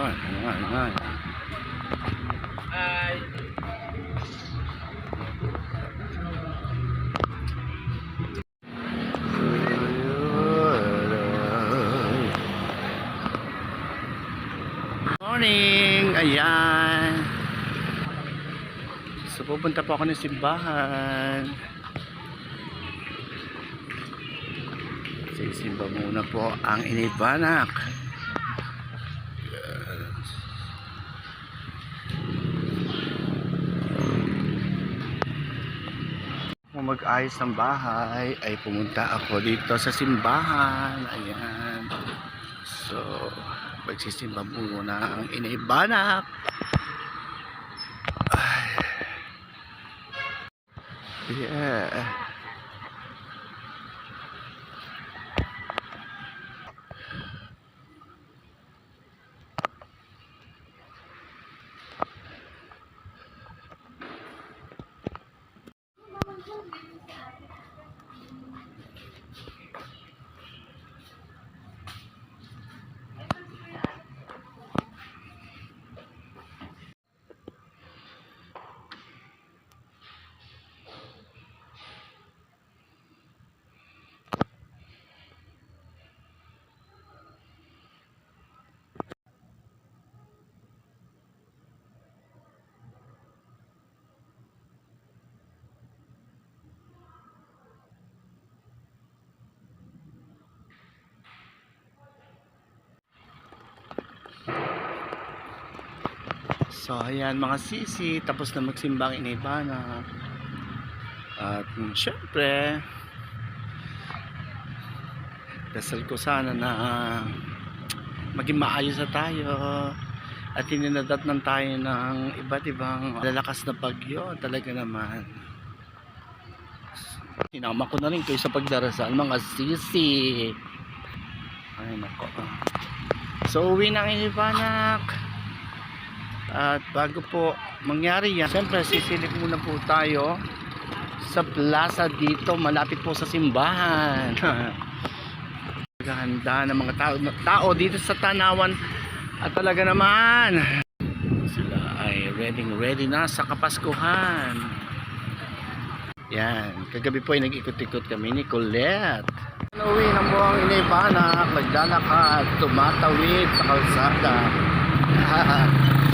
nga, ano nga. Ay. Morning! Ayan! So pupunta po ako ng simbahan. Sisimba muna po ang inibanak. Kung mag-ayos ng bahay, ay pumunta ako dito sa simbahan. Ayan. So, magsisimba muna ang inibanak. Ay. Yeah. So, ayan mga sisi, tapos na magsimbang inibana. At mm, syempre, dasal ko sana na maging maayos na tayo at hininadatnan tayo ng iba't ibang lalakas na bagyo talaga naman. Sinama ko na rin kayo sa pagdarasal mga sisi. Ay nako. So uwi na ang inibanak. At bago po mangyari yan, siyempre sisilip muna po tayo sa plaza dito, malapit po sa simbahan. Naghahanda ng mga tao, tao dito sa Tanawan at talaga naman sila ay ready ready na sa Kapaskuhan. Yan, kagabi po ay nag-ikot-ikot kami ni Colette. Uwi ng buwang inibanak, naglalakad, tumatawid sa kalsada.